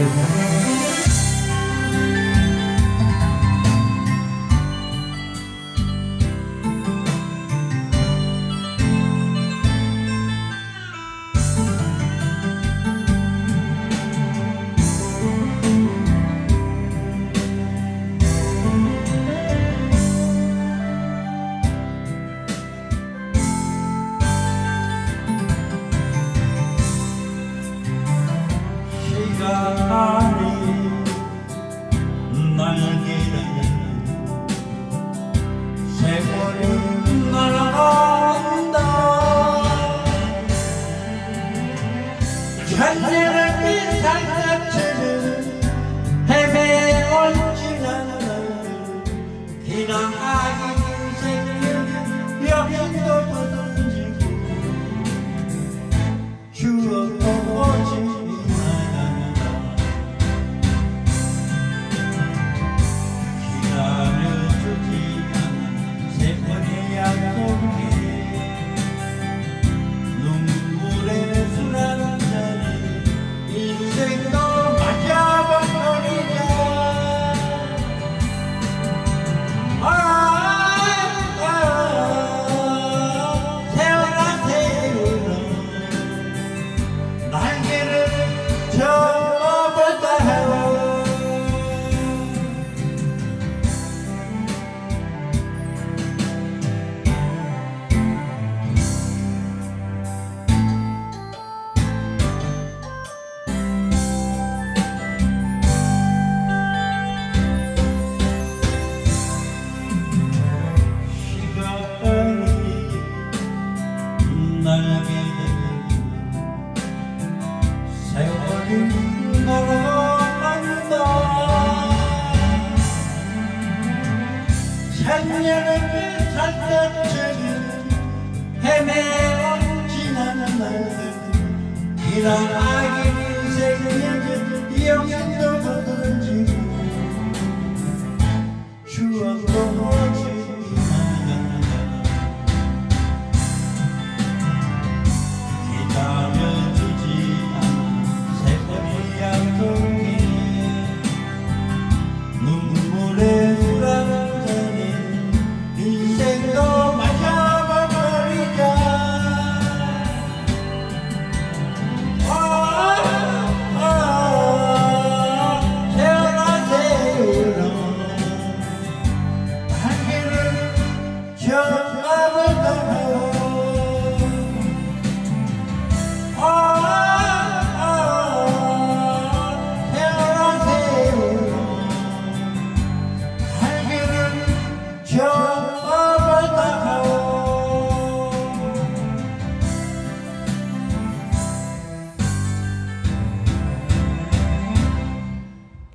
Amen. 빛깔이 날개는 세월이 날아간다. 천년을 빛살같이 작년에는 살갗처럼 헤매어 지나는 날들 이런 아이